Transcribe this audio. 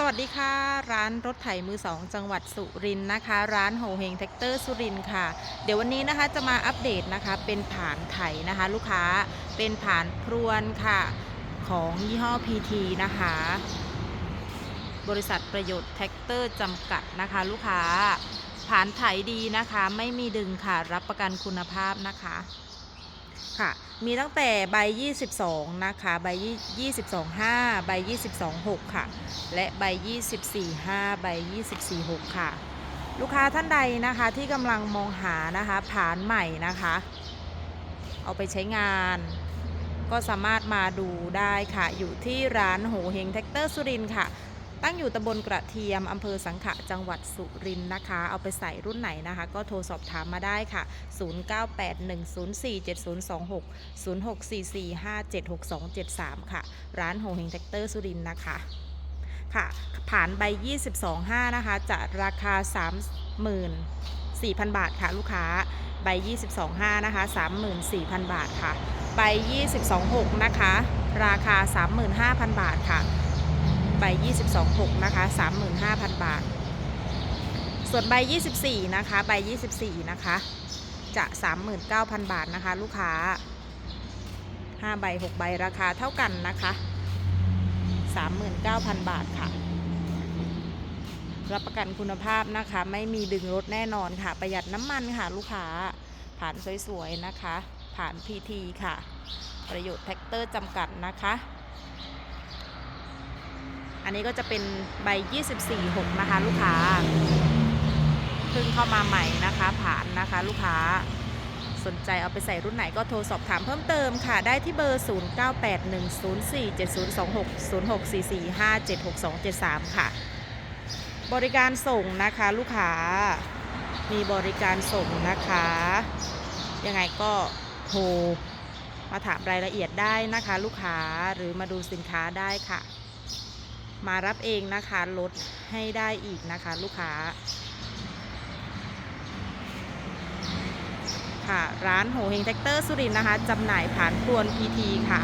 สวัสดีค่ะ ร้านรถไถมือสองจังหวัดสุรินนะคะ ร้านโฮเฮงแท็กเตอร์สุรินค่ะ เดี๋ยววันนี้นะคะจะมาอัปเดตนะคะเป็นผานไถนะคะ ลูกค้าเป็นผานพรวนค่ะ ของยี่ห้อ PT นะคะ บริษัทประโยชน์แท็กเตอร์จำกัดนะคะ ลูกค้าผานไถดีนะคะ ไม่มีดึงค่ะ รับประกันคุณภาพนะคะ ค่ะ มีตั้งแต่ใบ 22 นะคะ ใบ 22 5 ใบ 22 6 ค่ะ และใบ 24 5 ใบ 24 6 ค่ะ ลูกค้าท่านใดนะคะที่กำลังมองหานะคะผานใหม่นะคะ เอาไปใช้งาน ก็สามารถมาดูได้ค่ะ อยู่ที่ร้านโหเฮงแท็กเตอร์สุรินค่ะ ตั้งอยู่ตำบลกระเทียมอำเภอสังขะจังหวัดสุรินทร์นะคะ เอาไปใส่รุ่นไหนนะคะ ก็โทรสอบถามมาได้ค่ะ 0981047026 0644576273 ค่ะ ร้านโฮเฮงแท็กเตอร์สุรินทร์นะคะ ค่ะ ผ่านใบ 22.5 นะคะ จะราคา 34,000 บาทค่ะลูกค้า ใบ 22.5 นะคะ 34,000 บาทค่ะ ใบ 22.6 นะคะ ราคา 35,000 บาทค่ะ ใบ 22.6 นะคะ 35,000 บาท ส่วนใบ 24 นะคะ ใบ 24 นะคะ จะ 39,000 บาทนะคะ ลูกค้า 5 ใบ 6 ใบราคาเท่ากันนะคะ 39,000 บาทค่ะ รับประกันคุณภาพนะคะ ไม่มีดึงรถแน่นอนค่ะ ประหยัดน้ำมันค่ะ ลูกค้า ผ่านสวยๆนะคะ ผ่าน PT ค่ะ ประโยชน์แท็กเตอร์จำกัดนะคะ อันนี้ก็จะเป็นใบ 24 6 นะคะ ลูกค้าเพิ่งเข้ามาใหม่นะคะ ผ่านนะคะ ลูกค้าสนใจเอาไปใส่รุ่นไหนก็โทรสอบถามเพิ่มเติมค่ะ ได้ที่เบอร์ 0981047026 0644576273 ค่ะ บริการส่งนะคะลูกค้า มีบริการส่งนะคะ ยังไงก็โทรมาถามรายละเอียดได้นะคะ ลูกค้าหรือมาดูสินค้าได้ค่ะ มารับเองนะคะลดให้ได้อีกนะคะ ลูกค้า ค่ะร้านโหเฮงแท็กเตอร์สุรินนะคะจำหน่ายผ่านครวนพีทีค่ะ